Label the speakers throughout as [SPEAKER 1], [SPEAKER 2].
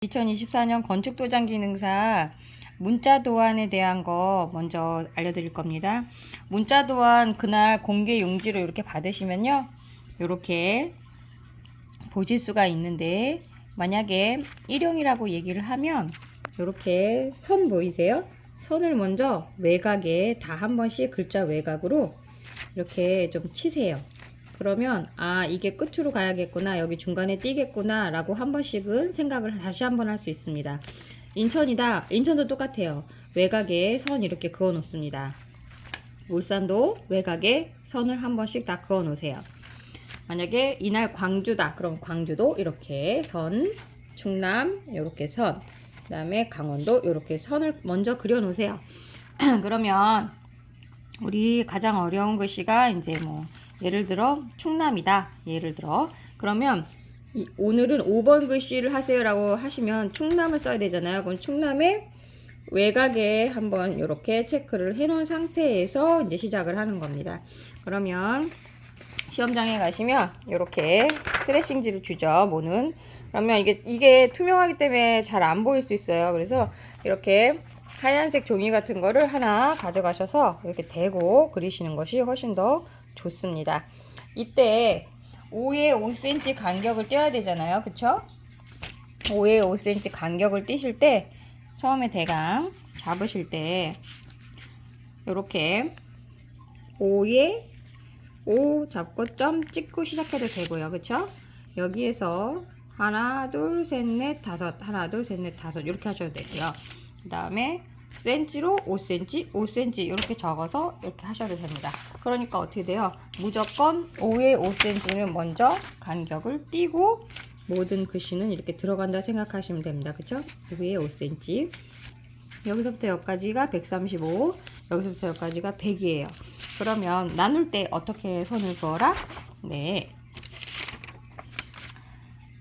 [SPEAKER 1] 2024년 건축도장 기능사 문자 도안에 대한 거 먼저 알려드릴 겁니다. 문자 도안 그날 공개 용지로 이렇게 받으시면요. 이렇게 보실 수가 있는데 만약에 일용이라고 얘기를 하면 이렇게 선 보이세요? 선을 먼저 외곽에 다 한 번씩 글자 외곽으로 이렇게 좀 치세요. 그러면 아 이게 끝으로 가야겠구나 여기 중간에 띄겠구나 라고 한 번씩은 생각을 다시 한번 할 수 있습니다. 인천이다. 인천도 똑같아요. 외곽에 선 이렇게 그어 놓습니다. 울산도 외곽에 선을 한 번씩 다 그어 놓으세요. 만약에 이날 광주다 그럼 광주도 이렇게 선 충남 이렇게 선 그 다음에 강원도 이렇게 선을 먼저 그려 놓으세요. 그러면 우리 가장 어려운 글씨가 이제 뭐 예를 들어 충남이다. 예를 들어 그러면 이- 오늘은 5번 글씨를 하세요라고 하시면 충남을 써야 되잖아요. 그럼 충남의 외곽에 한번 이렇게 체크를 해놓은 상태에서 이제 시작을 하는 겁니다. 그러면 시험장에 가시면 이렇게 트레싱지를 주죠. 모는 그러면 이게 이게 투명하기 때문에 잘 안 보일 수 있어요. 그래서 이렇게 하얀색 종이 같은 거를 하나 가져가셔서 이렇게 대고 그리시는 것이 훨씬 더 좋습니다. 이때 5에 5cm 간격을 떼야 되잖아요. 그쵸? 5에 5cm 간격을 띄실 때 처음에 대강 잡으실 때 이렇게 5에 5 잡고 점 찍고 시작해도 되고요. 그쵸? 여기에서 하나, 둘, 셋, 넷, 다섯, 하나, 둘, 셋, 넷, 다섯 이렇게 하셔도 되고요. 그 다음에 센치로 5cm, 5cm 이렇게 적어서 이렇게 하셔도 됩니다. 그러니까 어떻게 돼요? 무조건 5에 5cm는 먼저 간격을 띄고 모든 글씨는 이렇게 들어간다 생각하시면 됩니다. 그쵸? 5에 5cm 여기서부터 여기까지가 135 여기서부터 여기까지가 100이에요. 그러면 나눌 때 어떻게 손을 그어라? 네.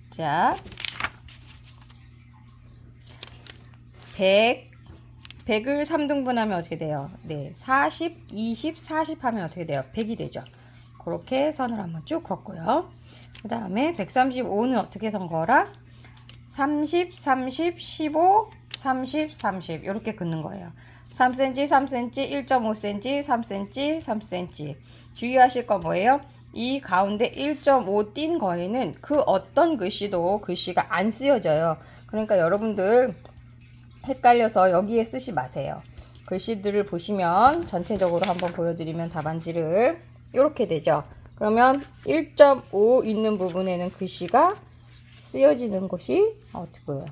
[SPEAKER 1] 자, 100, 100을 3등분 하면 어떻게 돼요? 네, 40, 20, 40 하면 어떻게 돼요? 100이 되죠. 그렇게 선을 한번 쭉 걷고요. 그 다음에 135는 어떻게 선 거라? 30, 30, 15, 30, 30 이렇게 긋는 거예요. 3cm, 3cm, 1.5cm, 3cm, 3cm. 주의하실 거 뭐예요? 이 가운데 1.5 띈 거에는 그 어떤 글씨도 글씨가 안 쓰여져요. 그러니까 여러분들 헷갈려서 여기에 쓰지 마세요. 글씨들을 보시면 전체적으로 한번 보여드리면 답안지를 이렇게 되죠. 그러면 1.5 있는 부분에는 글씨가 쓰여지는 곳이 어떻게 보여요?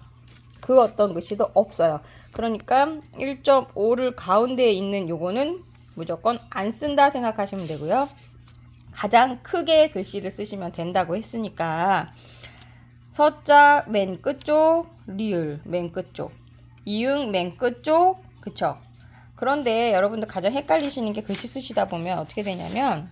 [SPEAKER 1] 그 어떤 글씨도 없어요. 그러니까 1.5를 가운데에 있는 요거는 무조건 안 쓴다 생각하시면 되고요. 가장 크게 글씨를 쓰시면 된다고 했으니까 서자 맨 끝쪽, 리을 맨 끝쪽, 이응 맨 끝 쪽, 그쵸? 그런데 여러분들 가장 헷갈리시는 게 글씨 쓰시다 보면 어떻게 되냐면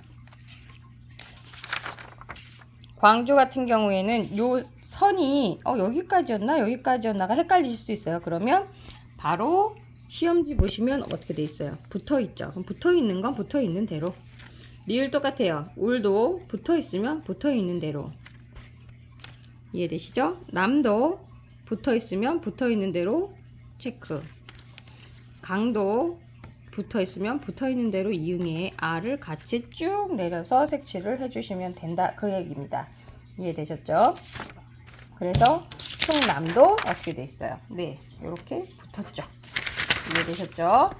[SPEAKER 1] 광주 같은 경우에는 요 선이 어 여기까지였나 여기까지였나가 헷갈리실 수 있어요. 그러면 바로 시험지 보시면 어떻게 돼 있어요? 붙어 있죠. 그럼 붙어 있는 건 붙어 있는 대로. 리을 똑같아요. 울도 붙어 있으면 붙어 있는 대로. 이해되시죠? 남도 붙어 있으면 붙어 있는 대로 체크. 강도 붙어 있으면 붙어 있는 대로 이응의 R을 같이 쭉 내려서 색칠을 해주시면 된다. 그 얘기입니다. 이해되셨죠? 그래서 충남도 어떻게 돼 있어요? 네, 이렇게 붙었죠. 이해되셨죠?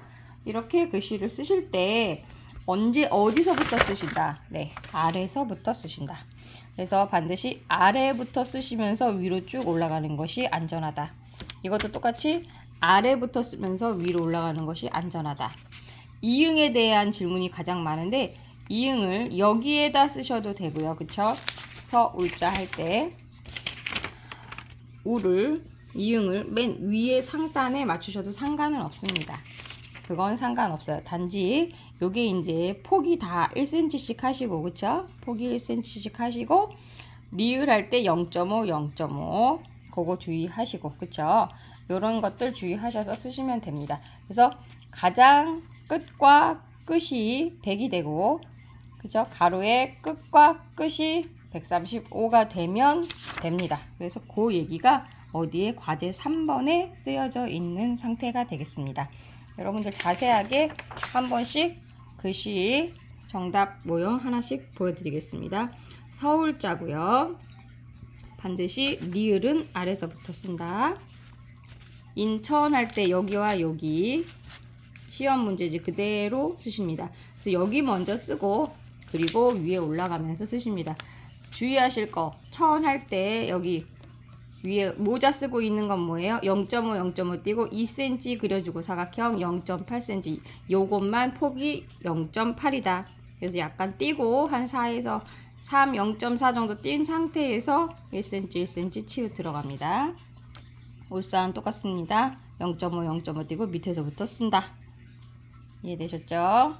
[SPEAKER 1] 이렇게 글씨를 쓰실 때 언제 어디서부터 쓰신다? 네, 아래서부터 쓰신다. 그래서 반드시 아래부터 쓰시면서 위로 쭉 올라가는 것이 안전하다. 이것도 똑같이 아래부터 쓰면서 위로 올라가는 것이 안전하다. 이응에 대한 질문이 가장 많은데 이응을 여기에다 쓰셔도 되고요. 그쵸? 서 울자 할 때 우를 이응을 맨 위에 상단에 맞추셔도 상관은 없습니다. 그건 상관없어요. 단지 요게 이제 폭이 다 1cm씩 하시고 그쵸? 폭이 1cm씩 하시고 리을 할 때 0.5, 0.5 그거 주의하시고 그쵸? 요런 것들 주의하셔서 쓰시면 됩니다. 그래서 가장 끝과 끝이 100이 되고 그죠? 가로의 끝과 끝이 135가 되면 됩니다. 그래서 그 얘기가 어디에 과제 3번에 쓰여져 있는 상태가 되겠습니다. 여러분들 자세하게 한 번씩 글씨 정답 모형 하나씩 보여드리겠습니다. 서울자고요. 반드시 리을은 아래서부터 쓴다. 인천 할 때 여기와 여기 시험 문제지 그대로 쓰십니다. 그래서 여기 먼저 쓰고 그리고 위에 올라가면서 쓰십니다. 주의하실 거, 천 할 때 여기 위에 모자 쓰고 있는 건 뭐예요? 0.5, 0.5 띄고 2cm 그려주고 사각형 0.8cm 요것만 폭이 0.8이다. 그래서 약간 띄고 한 4에서 3, 0.4 정도 띈 상태에서 1cm, 1cm 치우 들어갑니다. 울산 똑같습니다. 0.5, 0.5 띄고 밑에서부터 쓴다. 이해되셨죠?